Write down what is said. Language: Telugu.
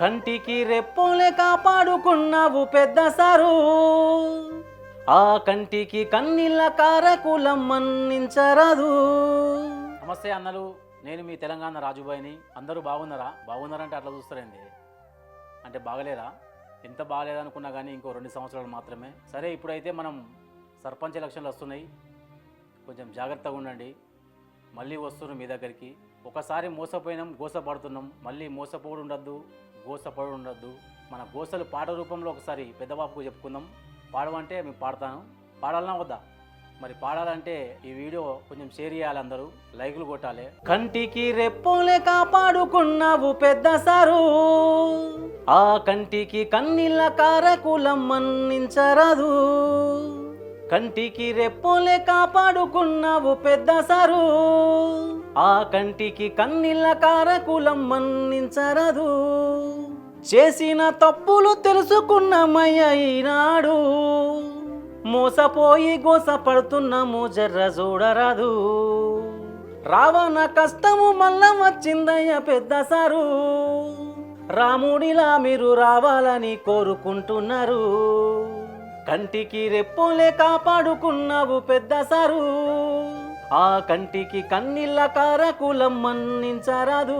కంటికి రెప్పోలే కాపాడుకున్నావు పెద్ద సారు. ఆ కంటికి కన్నీళ్ళ కారకులం మన్నించరాదు. నమస్తే అన్నలు నేను మీ తెలంగాణ రాజుబాయిని. అందరూ బాగున్నారా? బాగున్నారంటే అట్లా చూస్తారండి అంటే బాగలేరా? ఎంత బాగలేదనుకున్నా కానీ ఇంకో రెండు సంవత్సరాలు మాత్రమే. సరే ఇప్పుడైతే మనం సర్పంచ్ ఎలక్షన్లు వస్తున్నాయి. కొంచెం జాగ్రత్తగా ఉండండి. మళ్ళీ వస్తున్నాం మీ దగ్గరికి. ఒకసారి మోసపోయినాం గోసపడుతున్నాం. మళ్ళీ మోసపోడు ఉండద్దు గోసపడు ఉండద్దు. మన గోసలు పాట రూపంలో ఒకసారి పెద్దబాబుకు చెప్పుకుందాం. పాడమంటే మేము పాడతాను. పాడాలన్నా వద్దా? మరి పాడాలంటే ఈ వీడియో కొంచెం షేర్ చేయాలి అందరూ. లైకులు కొట్టాలి. కంటికి రెప్పోలే కాపాడుకున్నావు పెద్ద సారు. ఆ కంటికి కన్నీళ్ళ కారకులం మన్నించరాదు. కంటికి రెప్పోలే కాపాడుకున్నావు పెద్ద సారు. ఆ కంటికి కన్నీళ్ళ కారకులం మన్నించరదు. చేసిన తప్పులు తెలుసుకున్నామయ్య ఈనాడు. మోసపోయి గోసపడుతున్నాము జర్ర చూడరాదు. రావణ కష్టము మల్ల వచ్చిందయ్య పెద్ద సారు. రాముడిలా మీరు రావాలని కోరుకుంటున్నారు. కంటికి రెప్పోలే కాపాడుకున్నావు పెద్ద సారు. ఆ కంటికి కన్నీళ్ళ కారకులం మన్నించరాదు